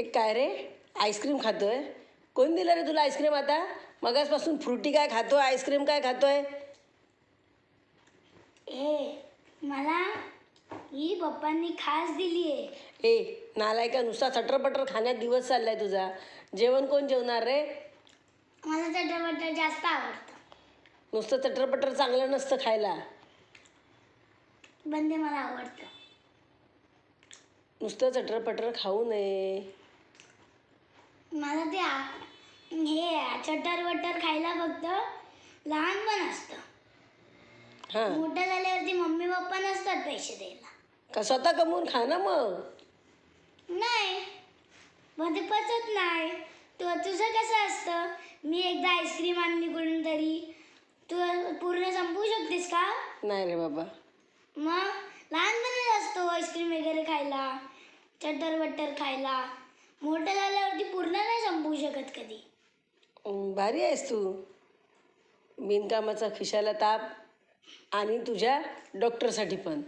एक काय रे? आईस्क्रीम खातोय? कोण दिलं रे तुला आईस्क्रीम आता? मगासपासून फ्रुटी काय खातोय? आईस्क्रीम काय खातोय? ए मला ही पप्पांनी खास दिली आहे ए नालायका नुसता चटरपटर खाण्यात दिवस चाललाय तुझा. जेवण कोण जेवणार रे? मला चटरपटर जास्त आवडतं. नुसतं चटरपटर चांगलं नसतं खायला. पण ते मला आवडतं. नुसतं चटरपटर खाऊ नये. मला ते हे चटर वटर खायला फक्त लहानपण असतं. हां. मोठं झाल्यावरती मम्मी पप्पा नसतात पैसे द्यायला. का स्वतः कमवून खा ना मग? नाही. मग ते पचत नाही. तू तुझं कसं असतं? मी एकदा आईस्क्रीम आणली कुठून तरी तू पूर्ण संपवू शकतेस का? नाही रे बाबा. मग? लहानपणीच असतो आईस्क्रीम वगैरे खायला चटर वटर खायला. मोठं नाही शकत कधी? भारी आहेस तू. बिनकामाचा खिशाला ताप आणि तुझ्या डॉक्टरसाठी पण.